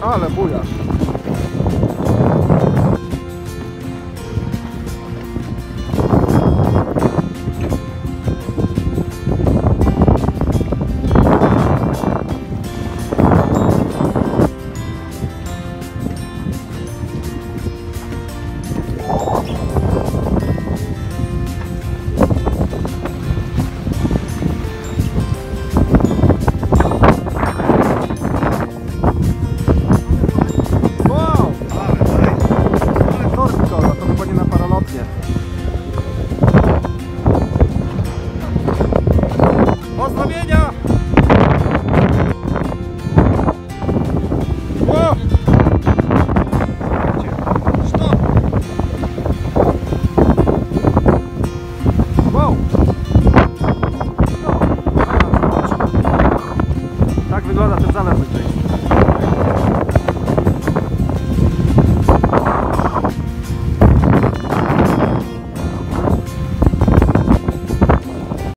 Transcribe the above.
Ale bujasz. Pozdrowienia!